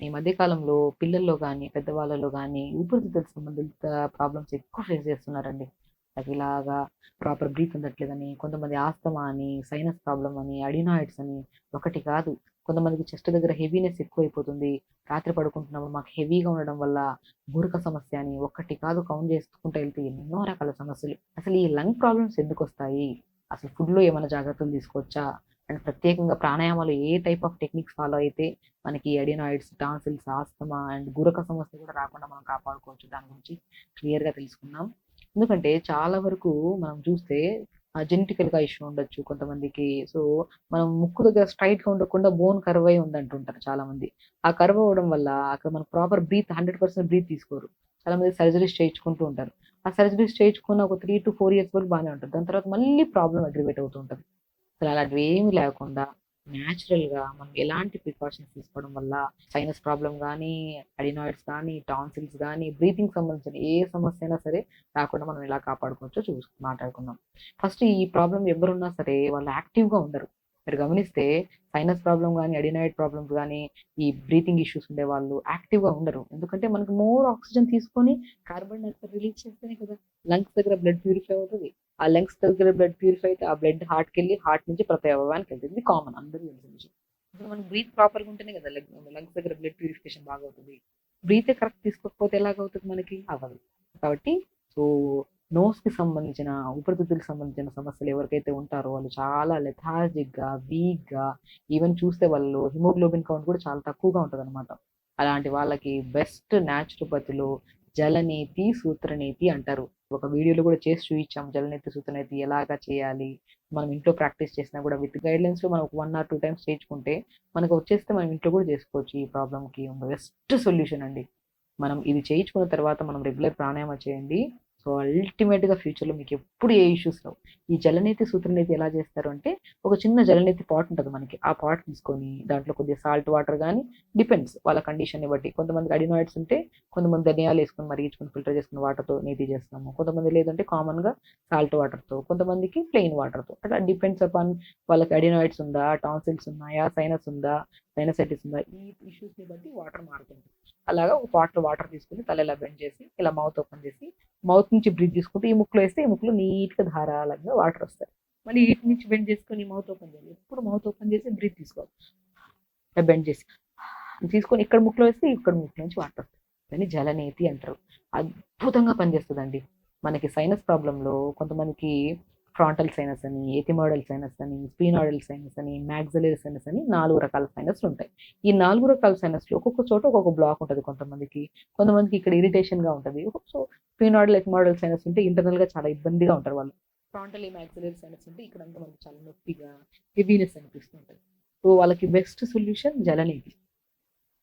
ఈ మధ్య కాలంలో పిల్లల్లో కానీ పెద్దవాళ్ళలో కానీ ఊపిరితిత్తుల సంబంధిత ప్రాబ్లమ్స్ ఎక్కువ ఫేస్ చేస్తున్నారండి. నాకు ఇలాగా ప్రాపర్ బ్రీత్ ఉండట్లేదని కొంతమంది ఆస్తమా అని, సైనస్ ప్రాబ్లమ్ అని, అడినాయిడ్స్ అని ఒకటి కాదు. కొంతమందికి చెస్ట్ దగ్గర హెవీనెస్ ఎక్కువైపోతుంది. రాత్రి పడుకుంటున్నప్పుడు మాకు హెవీగా ఉండడం వల్ల గురక సమస్య అని ఒకటి కాదు కౌంట్ చేసుకుంటూ వెళ్తే ఎన్నో రకాల సమస్యలు. అసలు ఈ లంగ్ ప్రాబ్లమ్స్ ఎందుకు వస్తాయి అసలు ఫుడ్‌లో ఏమైనా జాగ్రత్తలు తీసుకోవచ్చా? అండ్ ప్రత్యేకంగా ప్రాణాయామాలు ఏ టైప్ ఆఫ్ టెక్నిక్స్ ఫాలో అయితే మనకి అడినాయిడ్స్, టాన్సిల్స్, ఆస్తమా అండ్ గురక సమస్య కూడా రాకుండా మనం కాపాడుకోవచ్చు. దాని గురించి క్లియర్‌గా తెలుసుకుందాం. ఎందుకంటే చాలా వరకు మనం చూస్తే జెనెటికల్‌గా ఇష్యూ ఉండొచ్చు కొంతమందికి. సో, మనం ముక్కు దగ్గర స్ట్రైట్గా ఉండకుండా బోన్ కర్వ్ అయి ఉందంటుంటారు చాలామంది. ఆ కర్వ్ అవ్వడం వల్ల అక్కడ మనకు ప్రాపర్ బ్రీత్ 100% బ్రీత్ తీసుకోరు. చాలామంది సర్జరీస్ చేయించుకుంటూ ఉంటారు. ఆ సర్జరీస్ చేయించుకున్న ఒక 3-4 ఇయర్స్ వరకు బానే ఉంటుంది దాని తర్వాత మళ్ళీ ప్రాబ్లమ్ అగ్రివేట్ అవుతూ ఉంటది. అసలు అలాంటివి ఏమి లేకుండా న్యాచురల్గా మనం ఎలాంటి ప్రికాషన్స్ తీసుకోవడం వల్ల సైనస్ ప్రాబ్లం కానీ అడినాయిడ్స్ కానీ టాన్సిల్స్ కానీ బ్రీతింగ్ సంబంధించిన ఏ సమస్య అయినా సరే రాకుండా మనం ఎలా కాపాడుకోవచ్చో చూస్ మాట్లాడుకుందాం. ఫస్ట్ ఈ ప్రాబ్లం ఎవరున్నా సరే వాళ్ళు యాక్టివ్‌గా ఉండరు. మీరు గమనిస్తే సైనస్ ప్రాబ్లమ్ కానీ అడినాయిడ్ ప్రాబ్లమ్స్ కానీ ఈ బ్రీతింగ్ ఇష్యూస్ ఉండే వాళ్ళు యాక్టివ్‌గా ఉండరు. ఎందుకంటే మనకు మోర్ ఆక్సిజన్ తీసుకొని కార్బన్ డైఆక్సైడ్ రిలీజ్ చేస్తేనే కదా లంగ్స్ దగ్గర బ్లడ్ ప్యూరిఫై అవుతుంది ఆ లంగ్స్ దగ్గర బ్లడ్ ప్యూరిఫై అయితే ఆ బ్లడ్ హార్ట్‌కెళ్ళి హార్ట్ నుంచి ప్రతి అవయవానికి వెళ్తుంది ఇది కామన్ అందరూ తెలిసిన విషయం. మనం బ్రీత్ ప్రాపర్‌గా ఉంటేనే కదా లంగ్స్ దగ్గర బ్లడ్ ప్యూరిఫికేషన్ బాగా అవుతుంది బ్రీతే కరెక్ట్ తీసుకోకపోతే ఎలాగవుతుంది మనకి? అవ్వదు. కాబట్టి సో, నోస్‌కి సంబంధించిన ఉపరితిత్తులకు సంబంధించిన సమస్యలు ఎవరికైతే ఉంటారో వాళ్ళు చాలా లెథాజిక్గా వీక్‌గా ఈవెన్ చూస్తే వాళ్ళు హిమోగ్లోబిన్ కౌంట్ కూడా చాలా తక్కువగా ఉంటదనమాట. అలాంటి వాళ్ళకి బెస్ట్ న్యాచురోపతిలో జలనేతి, సూత్రనీతి అంటారు. ఒక వీడియోలో కూడా చేసి చూపించాం జలనీతి సూత్రనీతి ఎలాగా చేయాలి? మనం ఇంట్లో ప్రాక్టీస్ చేసినా కూడా విత్ గైడ్‌లైన్స్‌లో మనం ఒక వన్ ఆర్ టూ టైమ్స్ చేయించుకుంటే మనకు వచ్చేస్తే మనం ఇంట్లో కూడా చేసుకోవచ్చు ఈ ప్రాబ్లమ్‌కి. బెస్ట్ సొల్యూషన్ అండి. మనం ఇది చేయించుకున్న తర్వాత మనం రెగ్యులర్ ప్రాణాయామం చేయండి. సో, అల్టిమేట్‌గా ఫ్యూచర్‌లో మీకు ఎప్పుడు ఏ ఇష్యూస్ రావు. ఈ జలనేతి, సూత్రనేతి ఎలా చేస్తారు అంటే ఒక చిన్న జలనేతి పాట్ ఉంటది మనకి. ఆ పాట్ తీసుకొని దాంట్లో కొద్దిగా సాల్ట్ వాటర్ కానీ డిపెండ్స్ వాళ్ళ కండిషన్‌ని బట్టి. కొంతమందికి అడినాయిడ్స్ ఉంటే కొంతమంది ధనియాలేసుకొని మరిగించుకొని ఫిల్టర్ చేసుకుని వాటర్‌తో నేతి చేస్తాము. కొంతమంది లేదంటే కామన్‌గా సాల్ట్ వాటర్‌తో, కొంతమందికి ప్లెయిన్ వాటర్‌తో. అట్లా డిపెండ్స్ అపాన్ వాళ్ళకి అడినాయిడ్స్ ఉందా? టాన్సిల్స్ ఉన్నాయా? సైనస్ ఉందా? సైనసైటిస్ ఉందా? ఈ ఇష్యూస్‌ని బట్టి వాటర్ మారుతుంది. అలాగా ఒక పాట్‌లో వాటర్ తీసుకొని తల ఇలా బెండ్ చేసి ఇలా మౌత్ ఓపెన్ చేసి మౌత్ నుంచి బ్రీత్ తీసుకుంటూ ఈ ముక్కులో వేస్తే ఈ ముక్కులో నీట్‌గా ధారాళంగా వాటర్ వస్తాయి. మళ్ళీ ఇటు నుంచి బెండ్ చేసుకొని మౌత్ ఓపెన్ చేయాలి. ఎప్పుడు మౌత్ ఓపెన్ చేసి బ్రీత్ తీసుకోవాలి. బెండ్ చేసి తీసుకొని ఇక్కడ ముక్కులో వేస్తే ఇక్కడ ముక్కు నుంచి వాటర్ వస్తాయి. దాన్ని జలనేతి అంటారు. అద్భుతంగా పనిచేస్తుందండి మనకి సైనస్ ప్రాబ్లంలో కొంతమందికి ఫ్రాంటల్ సైనస్ అని, ఎథిమోయిడల్ సైనస్ అని, స్ఫినాయిడల్ సైనస్ అని, మాక్సిలరీ సైనస్ అని నాలుగు రకాల సైనస్‌లుంటాయి. ఈ నాలుగు రకాల సైనస్లు ఒక్కొక్క చోట ఒక్కొక్క బ్లాక్ ఉంటుంది కొంతమందికి. కొంతమందికి ఇక్కడ ఇరిటేషన్‌గా ఉంటది. సో, స్పీనాడల్ ఎథిమోడల్ సైనస్ ఉంటే ఇంటర్నల్‌గా చాలా ఇబ్బందిగా ఉంటారు వాళ్ళు. ఫ్రాంటల్ మాక్సిలరీ సైనస్ ఉంటే ఇక్కడంతా మనకు చాలా నొప్పిగా, హెవీనెస్ అనిపిస్తుంటుంది సో, వాళ్ళకి బెస్ట్ సొల్యూషన్ జలనీతి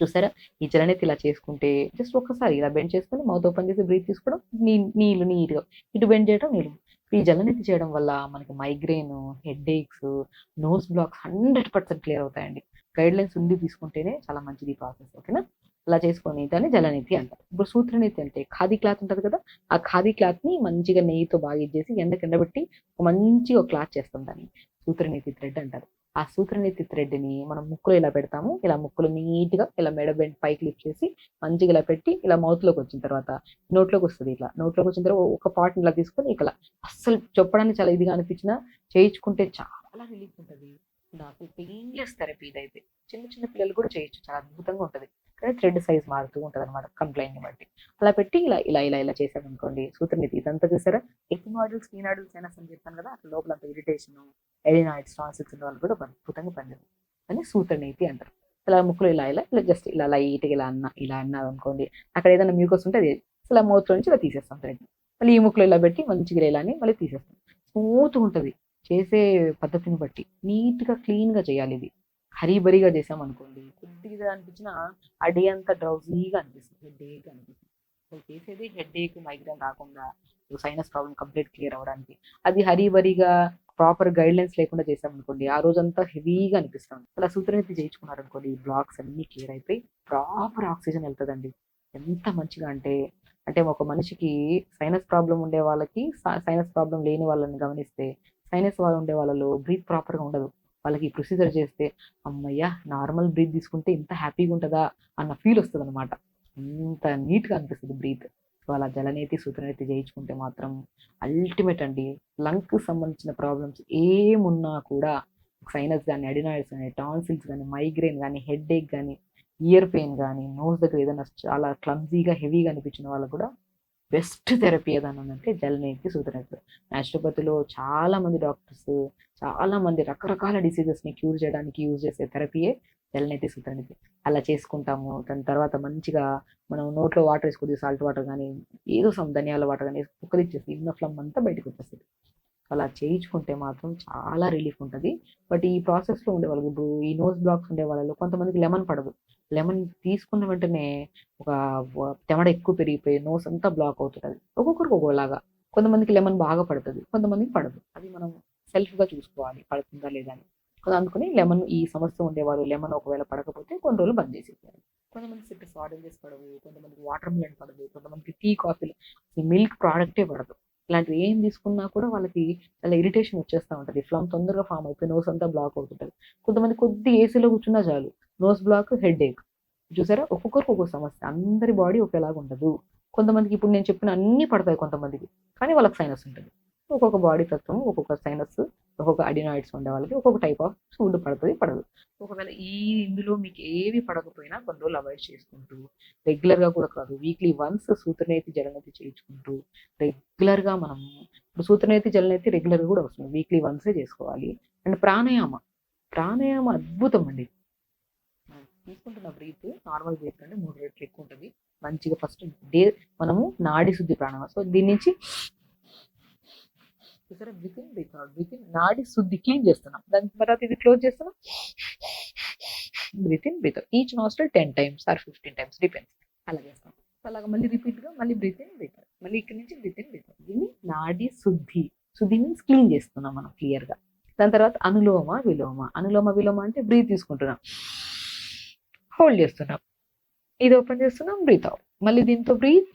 చూసారా? ఈ జలనేతి ఇలా చేసుకుంటే జస్ట్ ఒక్కసారి ఇలా బెండ్ చేసుకొని మౌత్ ఓపెన్ చేసి బ్రీత్ తీసుకోవడం. నీ నీళ్ళు నీట్‌గా ఇటు బెండ్ చేయడం నీళ్ళు ఈ జలనిధి చేయడం వల్ల మనకి migraine, headaches, nose blocks 100% clear అవుతాయండి. గైడ్ లైన్స్ ఉండి తీసుకుంటేనే చాలా మంచిది ప్రాసెస్. ఓకేనా? అలా చేసుకొని దాన్ని జలనేతి అంటారు. ఇప్పుడు సూత్రనీతి అంటే ఖాదీ క్లాత్ ఉంటది కదా! ఆ ఖాదీ క్లాత్ని మంచిగా నెయ్యితో బాగా ఇది చేసి ఎండకి ఎండబెట్టి మంచిగా ఒక క్లాత్ చేస్తాం దాన్ని. సూత్రనీతి థ్రెడ్ అంటారు. ఆ సూత్రనీతి థ్రెడ్‌ని మనం ముక్కులో ఇలా పెడతాము. ఇలా ముక్కులు నీట్‌గా ఇలా మెడ బెండ్ పైకి లిఫ్ట్ చేసి మంచిగా ఇలా పెట్టి ఇలా మౌత్‌లోకి వచ్చిన తర్వాత నోట్లోకి వస్తది ఇట్లా. నోట్లోకి వచ్చిన తర్వాత ఒక పార్ట్‌ని ఇలా తీసుకొని ఇట్లా అస్సలు చెప్పడానికి చాలా ఇదిగా అనిపించిన చేయించుకుంటే చాలా రిలీఫ్ ఉంటది. నాకు పెయిన్‌లెస్ థెరపీ ఇదైతే. చిన్న చిన్న పిల్లలు కూడా చేయొచ్చు. చాలా అద్భుతంగా ఉంటది. ఇక్కడ థ్రెడ్ సైజ్ మారుతూ ఉంటుంది అనమాట కంప్లైంట్ని బట్టి. అలా పెట్టి ఇలా ఇలా ఇలా ఇలా చేశామనుకోండి సూత్రనేతి ఇదంతా చూసారా? ఎథిమోయిడల్, నాడుల్స్ అయినా అని చెప్పాను కదా! అక్కడ లోపల అంత ఇరిటేషన్ అడినాయిడ్స్, టాన్సిల్స్ ఉన్న వాళ్ళు కూడా అద్భుతంగా పనిచేస్తుంది. అని సూత్రనీతి అంటారు. ఇలా ముక్కులు ఇలా ఇలా ఇలా జస్ట్ ఇలా లైట్‌గా ఇలా అన్న ఇలా అన్నారనుకోండి అక్కడ ఏదైనా మ్యూకస్ ఉంటే అది ఇలా మూత్రం నుంచి ఇలా తీసేస్తాం థ్రెడ్ మళ్ళీ ఈ ముక్కులు ఇలా పెట్టి మంచిగా ఇలా అని మళ్ళీ తీసేస్తాం. స్మూత్ ఉంటుంది చేసే పద్ధతిని బట్టి. నీట్‌గా క్లీన్‌గా చేయాలిది. హరీబరీగా చేశామనుకోండి కొద్దిగా అనిపించినా ఆ డే అంతా డ్రౌజీగా అనిపిస్తుంది. హెడ్‌ఏక్ అనిపిస్తుంది. సో, చేసేది హెడ్‌ఏక్, మైగ్రేన్ రాకుండా సైనస్ ప్రాబ్లమ్ కంప్లీట్ క్లియర్ అవ్వడానికి. అది హరీబరీగా ప్రాపర్ గైడ్‌లైన్స్ లేకుండా చేశామనుకోండి ఆ రోజంతా హెవీగా అనిపిస్తుంది. అలా సూత్రనీతి చేయించుకున్నారనుకోండి ఈ బ్లాక్స్ అన్నీ క్లియర్ అయిపోయి ప్రాపర్ ఆక్సిజన్ వెళ్తుందండి ఎంత మంచిగా అంటే, అంటే ఒక మనిషికి సైనస్ ప్రాబ్లం ఉండే వాళ్ళకి సైనస్ ప్రాబ్లం లేని వాళ్ళని గమనిస్తే సైనస్ వాళ్ళు ఉండే వాళ్ళలో బ్రీత్ ప్రాపర్‌గా ఉండదు. వాళ్ళకి ఈ ప్రొసీజర్ చేస్తే అమ్మయ్య నార్మల్ బ్రీత్ తీసుకుంటే ఇంత హ్యాపీగా ఉంటుందా? అన్న ఫీల్ వస్తుంది అనమాట అంత నీట్గా అనిపిస్తుంది బ్రీత్. సో అలా జలనేతి సూత్రనేతి చేయించుకుంటే మాత్రం అల్టిమేట్ అండి లంగ్కి సంబంధించిన ప్రాబ్లమ్స్ ఏమున్నా కూడా సైనస్ కానీ అడినాయిడ్స్ కానీ టాన్సిల్స్ కానీ మైగ్రేన్ కానీ హెడ్ ఏక్ కానీ ఇయర్ పెయిన్ కానీ నోస్ దగ్గర ఏదైనా చాలా క్లమ్జీగా హెవీగా అనిపించిన వాళ్ళు కూడా బెస్ట్ థెరపీ ఏదైనా ఉందంటే జలనేతి సూత్రనేతి న్యాచురోపతిలో చాలా మంది డాక్టర్స్ చాలా మంది రకరకాల డిసీజెస్ని క్యూర్ చేయడానికి యూజ్ చేసే థెరపీయే జలనేతి సూత్రనేతి అలా చేసుకుంటాము దాని తర్వాత మంచిగా మనం నోట్లో వాటర్ వేసుకుంది సాల్ట్ వాటర్ కానీ ఏదో సమ్ ధనియాల వాటర్ కానీ కుక్కదిచ్చేసి ఇన్న ఫ్లమ్ అంతా బయటకు వచ్చేస్తుంది అలా చేయించుకుంటే మాత్రం చాలా రిలీఫ్ ఉంటుంది. బట్ ఈ ప్రాసెస్లో ఉండే వాళ్ళకి ఇప్పుడు ఈ నోస్ బ్లాక్స్ ఉండే వాళ్ళలో కొంతమందికి లెమన్ పడదు. లెమన్ తీసుకున్న వెంటనే ఒక తెమడ ఎక్కువ పెరిగిపోయి నోస్ అంతా బ్లాక్ అవుతుంటుంది ఒక్కొక్కరికి ఒక్కోలాగా కొంతమందికి లెమన్ బాగా పడుతుంది కొంతమందికి పడదు. అది మనం సెల్ఫ్గా చూసుకోవాలి పడుతుందా లేదా అని. అందుకని లెమన్ ఈ సమస్య ఉండేవారు లెమన్ ఒకవేళ పడకపోతే కొన్ని రోజులు బంద్ చేసేసారు కొంతమంది సిట్రస్ ఆరెంజెస్ పడవు కొంతమందికి వాటర్ మిలన్ పడదు కొంతమందికి టీ కాఫీలు మిల్క్ ప్రోడక్టే పడదు. ఇలాంటివి ఏం తీసుకున్నా కూడా వాళ్ళకి చాలా ఇరిటేషన్ వచ్చేస్తూ ఉంటుంది. ఫ్లమ్ తొందరగా ఫామ్ అయిపోయి నోస్ అంతా బ్లాక్ అవుతుంటుంది. కొంతమంది కొద్ది ఏసీలో కూర్చున్నా చాలు. నోస్ బ్లాక్ హెడ్ ఏక్ చూసారా? ఒక్కొక్కరికి ఒక్కొక్క సమస్య. అందరి బాడీ ఒకేలాగా ఉండదు. కొంతమందికి ఇప్పుడు నేను చెప్పిన అన్ని పడతాయి కొంతమందికి. కానీ వాళ్ళకి సైనస్ ఉంటుంది. ఒక్కొక్క బాడీ తత్వం ఒక్కొక్క సైనస్ ఒక్కొక్క అడినాయిడ్స్ ఉండే వాళ్ళకి ఒక్కొక్క టైప్ ఆఫ్ ఫుడ్ పడుతుంది పడదు. ఒకవేళ ఈ ఇందులో మీకు ఏవి పడకపోయినా కొన్ని రోజులు అవాయిడ్ చేసుకుంటూ రెగ్యులర్గా కూడా కాదు వీక్లీ వన్స్ సూత్రనేతి జలనేతి చేయించుకుంటూ రెగ్యులర్గా మనం ఇప్పుడు సూత్రనేతి జలనేతి రెగ్యులర్గా కూడా వస్తుంది. వీక్లీ వన్సే చేసుకోవాలి. అండ్ ప్రాణాయామ ప్రాణాయామ అద్భుతం అండి. తీసుకుంటున్న బ్రీత్ నార్మల్ బ్రీత్ అంటే మూడు రేట్లు ఎక్కువ ఉంటుంది. మంచిగా ఫస్ట్ డే మనము నాడి శుద్ధి ప్రాణాయామ. సో దీని నుంచి ఇక్కడ with in breath out with in నాడి శుద్ధి క్లీన్ చేస్తున్నాం. దాని తర్వాత ఇది క్లోజ్ చేస్తున్నాం. Breath in breath each nostril ten times or fifteen times depends అలా చేస్తాం. అలాగా మళ్ళీ రిపీట్గా మళ్ళీ బ్రీత్ ఇన్ బ్రీత్ అవుట్ మళ్ళీ ఇక్కడ నుంచి బ్రీత్ ఇన్ బ్రీత్ అవుట్ దీన్ని నాడి శుద్ధి శుద్ధి మీన్స్ క్లీన్ చేస్తున్నాం మనం క్లియర్గా. దాని తర్వాత అనులోమ విలోమ. అనులోమ విలోమ అంటే బ్రీత్ తీసుకుంటున్నాం. హోల్డ్ చేస్తున్నాం. ఇది ఓపెన్ చేస్తున్నాం బ్రీత్ అవుట్ మళ్ళీ దీంతో breath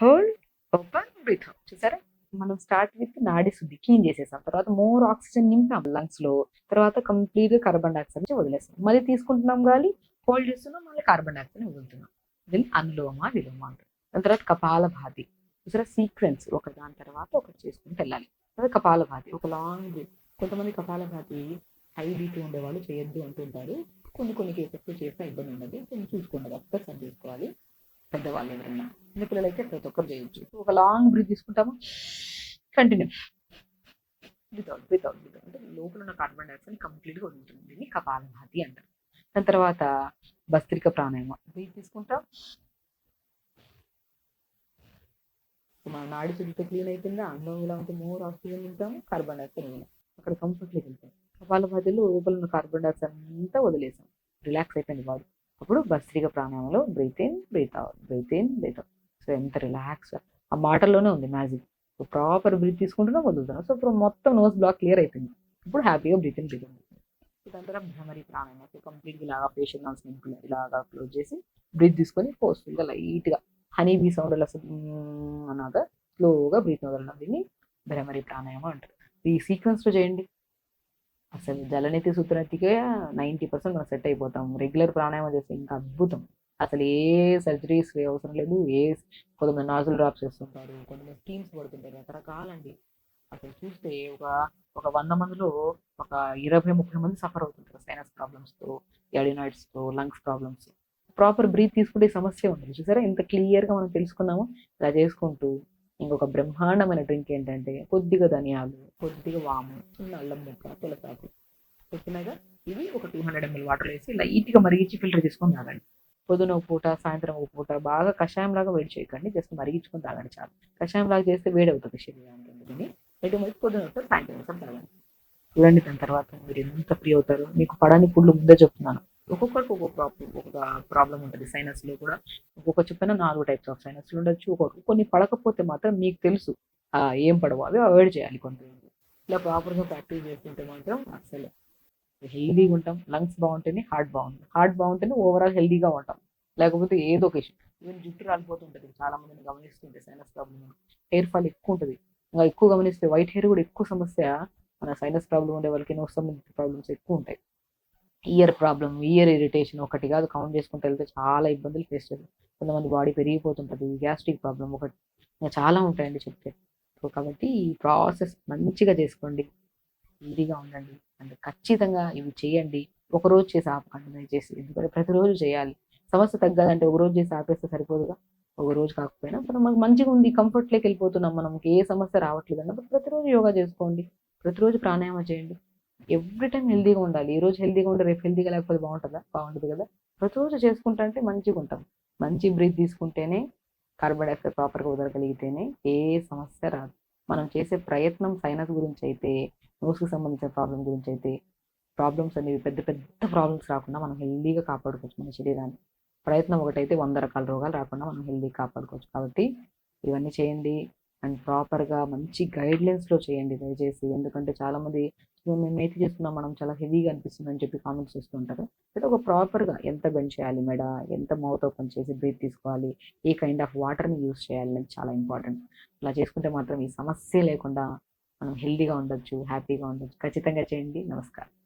hold open breath out చూసారా? మనం స్టార్ట్ విత్ నాడి శుద్ధి క్లీన్ చేసేసాం తర్వాత మోర్ ఆక్సిజన్ నింపాం లంగ్స్లో. తర్వాత కంప్లీట్గా కార్బన్ డైఆక్సైడ్ నుంచి వదిలేస్తాం. మళ్ళీ తీసుకుంటున్నాం గాలి హోల్డ్ చేస్తున్నాం మళ్ళీ కార్బన్ డైఆక్సైడ్ వదులుతున్నాం. దీన్ని అనులోమ విలోమ అంటారు. దాని తర్వాత కపాల భాతి చూసారా? సీక్వెన్స్ ఒక దాని తర్వాత ఒకటి చేసుకుంటూ వెళ్ళాలి. తర్వాత కపాల భాతి ఒక లాంగ్ కొంతమంది కపాల భాతి హై బీపీ ఉండేవాళ్ళు చేయొద్దు అంటుంటారు. కొన్ని కొన్ని కేసెస్ చేస్తే ఇబ్బంది ఉండదు. కొన్ని చూసుకోండి. ఒక్కసారి చేసుకోవాలి. పెద్దవాళ్ళు ఎవరైనా చిన్నపిల్లలు అయితే ప్రతి ఒక్కరు చేయొచ్చు. ఒక లాంగ్ బ్రీత్ తీసుకుంటాము? కంటిన్యూ వితౌట్ వితౌట్ వితౌట్ అంటే లోపల ఉన్న కార్బన్ డైఆక్సైడ్ కంప్లీట్గా వదులుతుంది దీన్ని కపాలభాతి అంటారు. దాని తర్వాత భస్త్రిక ప్రాణాయామ. బ్రీత్ తీసుకుంటాం. మన నాడి చుట్టూ క్లీన్ అవుతుందా అన్నం ఇలా ఉంటే మోర్ ఆక్సిజన్ తింటాము కార్బన్ డైఆక్సైడ్ ఉంటాం అక్కడ కంఫర్ట్లీ వెళ్తాం కపాలభాతిలో లోపల ఉన్న కార్బన్ డైఆక్సైడ్ అంతా వదిలేసాం. రిలాక్స్ అయిపోయింది బాడీ అప్పుడు భస్త్రిక ప్రాణాయామంలో breath in breath out breath in breath out so ఎంత రిలాక్స్ ఆ మాటల్లోనే ఉంది మ్యాజిక్ సో ప్రాపర్ బ్రీత్ తీసుకుంటున్నా వదులుతున్నాం సో ఇప్పుడు మొత్తం నోస్ బ్లాక్ క్లియర్ అయిపోయింది. ఇప్పుడు హ్యాపీగా బ్రీత్ ఇన్ బ్రీత్ అవుతుంది దాని తర్వాత భ్రమరి ప్రాణాయం అయితే కంప్లీట్గా ఇలాగా ఫేషియల్ నాన్స్ ఇలాగా క్లోజ్ చేసి బ్రీత్ తీసుకొని ఫోర్స్ఫుల్గా లైట్గా హనీ బీ సౌండ్ అలా అన్నాక స్లోగా బ్రీత్ వదలడం దీన్ని భ్రమరి ప్రాణాయామం అంటారు. ఈ సీక్వెన్స్లో చేయండి. అసలు జలనీతి సూత్రనీతికే నైంటీ పర్సెంట్ మనం సెట్ అయిపోతాం. రెగ్యులర్ ప్రాణాయామం చేస్తే ఇంకా అద్భుతం. అసలు ఏ సర్జరీస్ అవసరం లేదు. ఏ కొంతమంది నాజులు డ్రాప్స్ చేస్తుంటారు కొంతమంది స్టీమ్స్ పడుతుంటారు రకరకాలండి. అసలు చూస్తే ఒక ఒక వంద మందిలో ఒక ఇరవై ముప్పై మంది సఫర్ అవుతుంటారు సైనస్ ప్రాబ్లమ్స్తో ఎడినాయిడ్స్తో లంగ్స్ ప్రాబ్లమ్స్ ప్రాపర్ బ్రీత్ తీసుకుంటే సమస్య ఉంటుంది చూసారా? ఇంత క్లియర్గా మనం తెలుసుకున్నాము. ఇలా చేసుకుంటూ ఇంకొక బ్రహ్మాండమైన డ్రింక్ ఏంటంటే కొద్దిగా ధనియాలు కొద్దిగా వాము చిన్న అల్లం ముక్క తులసాకు చెప్పినాగా ఇవి ఒక టూ హండ్రెడ్ ఎంఎల్ వాటర్ వేసి లైట్గా మరిగించి ఫిల్టర్ చేసుకొని తాగండి. పొద్దున ఒక పూట సాయంత్రం ఒక పూట బాగా కషాయం లాగా వేడి చేయకండి. జస్ట్ మరిగించుకొని తాగండి చాలు. కషాయం లాగా చేస్తే వేడి అవుతుంది శరీరానికి అందుకని ఎటు మరి పొద్దున ఒకసారి సాయంత్రం ఒకసారి తాగండి. చూడండి దాని తర్వాత మీరు ఎంత ఫ్రీ అవుతారు మీకు పడని ఫుడ్ ముందే చెప్తున్నాను. ఒక్కొక్కరికి ఒక్కొక్క ప్రాబ్లం ఒక ప్రాబ్లం ఉంటుంది సైనస్లో కూడా. ఒక్కొక్క చెప్పిన నాలుగు టైప్స్ ఆఫ్ సైనస్ ఉండొచ్చు. ఒక్కొక్క కొన్ని పడకపోతే మాత్రం మీకు తెలుసు ఏం పడవు. అవి అవాయిడ్ చేయాలి కొంత ఇలా ప్రాపర్గా ప్రాక్టీస్ చేస్తుంటే మాత్రం అసలు హెల్దీగా ఉంటాం. లంగ్స్ బాగుంటేనే హార్ట్ బాగుంటుంది హార్ట్ బాగుంటేనే ఓవరాల్ హెల్దీగా ఉంటాం. లేకపోతే ఏదో ఒక ఇష్యూ. ఈవెన్ జుట్టు రాలిపోతుంటుంది చాలా మందిని గమనిస్తుంటే సైనస్ ప్రాబ్లమ్. హెయిర్ ఫాల్ ఎక్కువ ఉంటుంది. ఇంకా ఎక్కువ గమనిస్తే వైట్ హెయిర్ కూడా ఎక్కువ సమస్య మన సైనస్ ప్రాబ్లం ఉండే వాళ్ళకి నోస్ ప్రాబ్లమ్స్ ఎక్కువ ఉంటాయి. ఇయర్ ప్రాబ్లం ఇయర్ ఇరిటేషన్ ఒకటి కాదు. కౌంట్ చేసుకుంటూ వెళ్తే చాలా ఇబ్బందులు ఫేస్ చేస్తారు కొంతమంది బాడీ పెరిగిపోతుంటుంది గ్యాస్ట్రిక్ ప్రాబ్లం ఒకటి. ఇంకా చాలా ఉంటాయండి చెప్తే. సో కాబట్టి ఈ ప్రాసెస్ మంచిగా చేసుకోండి. ఈజీగా ఉండండి. అండ్ ఖచ్చితంగా ఇవి చేయండి. ఒక రోజు చేసి ఆపకండి దయచేసి. ఎందుకంటే ప్రతిరోజు చేయాలి. సమస్య తగ్గదంటే ఒక రోజు చేసి ఆపేస్తే సరిపోదుగా. ఒక రోజు కాకపోయినా ఇప్పుడు మనకు మంచిగా ఉంది కంఫర్ట్లోకి వెళ్ళిపోతున్నాం. మనకి ఏ సమస్య రావట్లేదు అన్నప్పుడు ప్రతిరోజు యోగా చేసుకోండి. ప్రతిరోజు ప్రాణాయామం చేయండి. ఎవ్రీ టైం హెల్దీగా ఉండాలి. ఈ రోజు హెల్దీగా ఉంటే రేపు హెల్దీగా లేకపోతే బాగుంటుందా? బాగుంటుంది కదా. ప్రతిరోజు చేసుకుంటా అంటే మంచిగా ఉంటాం. మంచి బ్రీత్ తీసుకుంటేనే కార్బన్ డైఆక్సైడ్ ప్రాపర్గా వదలగలిగితేనే ఏ సమస్య రాదు. మనం చేసే ప్రయత్నం సైనస్ గురించి అయితే నోస్కి సంబంధించిన ప్రాబ్లం గురించి అయితే ప్రాబ్లమ్స్ అనేవి పెద్ద పెద్ద ప్రాబ్లమ్స్ రాకుండా మనం హెల్దీగా కాపాడుకోవచ్చు మన శరీరాన్ని. ప్రయత్నం ఒకటైతే వంద రకాల రోగాలు రాకుండా మనం హెల్దీ కాపాడుకోవచ్చు. కాబట్టి ఇవన్నీ చేయండి. అండ్ ప్రాపర్గా మంచి గైడ్లైన్స్లో చేయండి దయచేసి. ఎందుకంటే చాలామంది మేము నైట్ చేస్తున్నాం మనం చాలా హెవీగా అనిపిస్తుంది అని చెప్పి కామెంట్స్ చేస్తుంటారు. అయితే ఒక ప్రాపర్గా ఎంత బెండ్ చేయాలి మెడ? ఎంత మౌత్ ఓపెన్ చేసి బ్రీత్ తీసుకోవాలి? ఏ కైండ్ ఆఫ్ వాటర్ని యూస్ చేయాలి అనేది చాలా ఇంపార్టెంట్ అలా చేసుకుంటే మాత్రం ఈ సమస్య లేకుండా మనం హెల్దీగా ఉండొచ్చు హ్యాపీగా ఉండొచ్చు. ఖచ్చితంగా చేయండి. నమస్కారం.